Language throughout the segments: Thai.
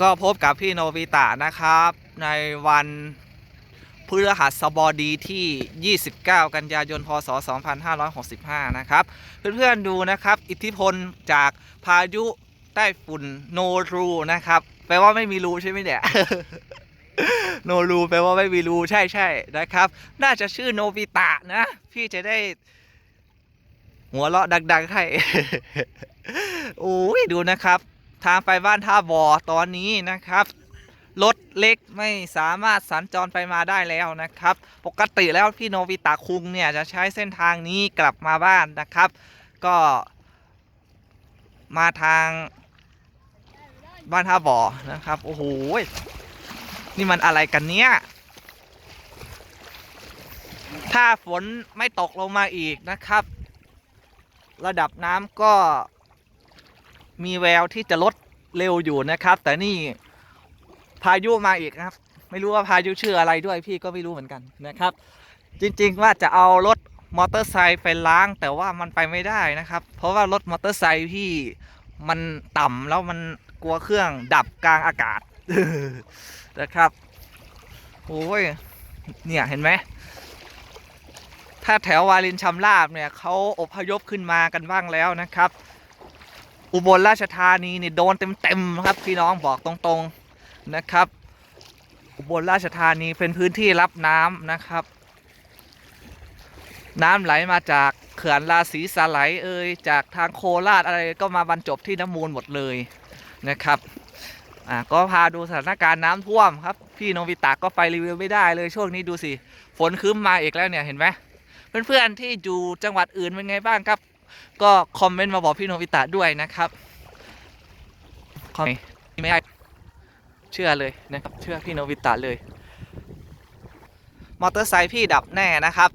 ก็พบกับพี่โนบิตะนะครับ ในวันพฤหัสบดีที่ 29 กันยายน พศ 2565 นะครับ เพื่อนๆดูนะครับ อิทธิพลจากพายุใต้ฝุ่นโนรูนะครับแปลว่าไม่มีรูใช่ไหมเนี่ยโนรูแปลว่าไม่มีรูใช่ใช่นะครับ น่าจะชื่อโนบิตะนะ พี่จะได้ หัวเราะดัง ๆ ให้ โอ้ยดูนะครับ ทางไปบ้านท่าบ่อตอนนี้นะครับรถเล็กไม่สามารถสัญจรไปมาได้แล้วนะครับ ปกติแล้วพี่โนบิตะคุงเนี่ยจะใช้เส้นทางนี้กลับมาบ้านนะครับ ก็มาทางบ้านท่าบ่อนะครับ โอ้โห นี่มันอะไรกันเนี่ยถ้าฝนไม่ตกลงมาอีกนะครับ ระดับน้ำก็ มีแววที่จะลดเร็วอยู่นะครับ แต่นี่พายุมาอีกนะครับ ไม่รู้ว่าพายุชื่ออะไรด้วยพี่ก็ไม่รู้เหมือนกันนะครับ จริงๆว่าจะเอารถมอเตอร์ไซค์ไปล้างแต่ว่ามันไปไม่ได้นะครับ เพราะว่ารถมอเตอร์ไซค์พี่มันต่ำแล้วมันกลัวเครื่องดับกลางอากาศนะครับโอ้ยเนี่ยเห็นไหมถ้าแถววารินชำราบเนี่ยเขาอพยพขึ้นมากันบ้างแล้วนะครับ อุบลราชธานีนี่โดนเต็มๆครับพี่น้องบอกตรงๆนะครับ อุบลราชธานีเป็นพื้นที่รับน้ำนะครับ น้ำไหลมาจากเขื่อนราศีสาไหลเอ่ยจากทางโคราชอะไรก็มาบรรจบที่น้ำมูลหมดเลยนะครับอ่าก็พาดูสถานการณ์น้ำท่วมครับ พี่โนวิตะก็ไปรีวิวไม่ได้เลยช่วงนี้ดูสิฝนคืมมาอีกแล้วเนี่ยเห็นไหมเพื่อนๆที่อยู่จังหวัดอื่นเป็นไงบ้างครับ ก็คอมเมนต์มาบอกพี่โนบิตะด้วยนะครับคอมไม่ได้เชื่อเลยนะครับเชื่อพี่โนบิตะเลย มอเตอร์ไซค์พี่ดับแน่นะครับ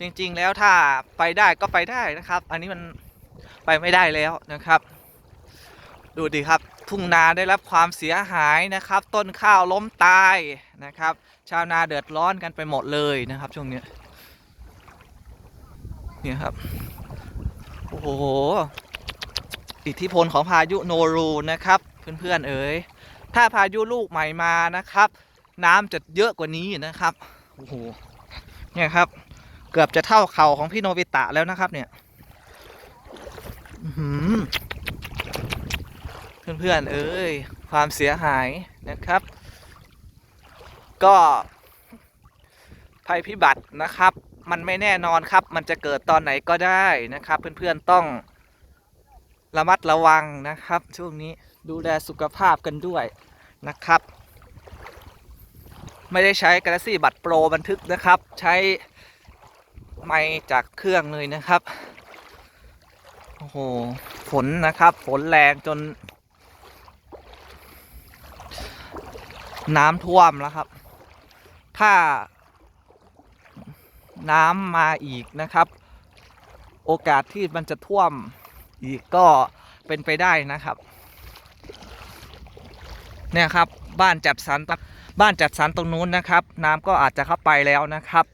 จริงๆแล้วถ้าไปได้ก็ไปได้นะครับ อันนี้มันไปไม่ได้แล้วนะครับ ดูดิครับทุ่งนาได้รับความเสียหายนะครับ ต้นข้าวล้มตายนะครับ ชาวนาเดือดร้อนกันไปหมดเลยนะครับ ช่วงนี้เนี่ยครับ โอ้โห อิทธิพลของพายุโนรูนะครับ เพื่อนๆเอ๋ยถ้าพายุลูกใหม่มานะครับ น้ำจะเยอะกว่านี้นะครับโอ้โหเนี่ยครับ เกือบจะเท่าเข่าของพี่โนบิตะแล้วนะครับ เนี่ยอื้อหือเพื่อนๆเอ้ยความเสียหายนะครับ ก็ภัยพิบัตินะครับ มันไม่แน่นอนครับ มันจะเกิดตอนไหนก็ได้นะครับ เพื่อนๆต้องระมัดระวังนะครับ ช่วงนี้ดูแลสุขภาพกันด้วยนะครับ ไม่ได้ใช้ Galaxy บัตรโปรบันทึกนะครับ ใช้ไมค์จากเครื่องเลยนะครับโอ้โหฝนนะครับ ฝนแรงจน น้ำท่วมแล้วครับ ถ้า น้ำมาอีกนะครับ โอกาสที่มันจะท่วมอีกก็เป็นไปได้นะครับ เนี่ยครับบ้านจัดสรรบ้านจัดสรรตรงนู้นนะครับ น้ำก็อาจจะเข้าไปแล้วนะครับ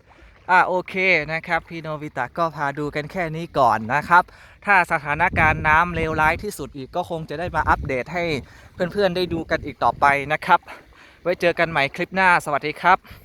อ่าโอเคนะครับพี่โนบิตะก็พาดูกันแค่นี้ก่อนนะครับ ถ้าสถานการณ์น้ำเลวร้ายที่สุดอีกก็คงจะได้มาอัปเดตให้เพื่อนๆได้ดูกันอีกต่อไปนะครับ ไว้เจอกันใหม่คลิปหน้าสวัสดีครับ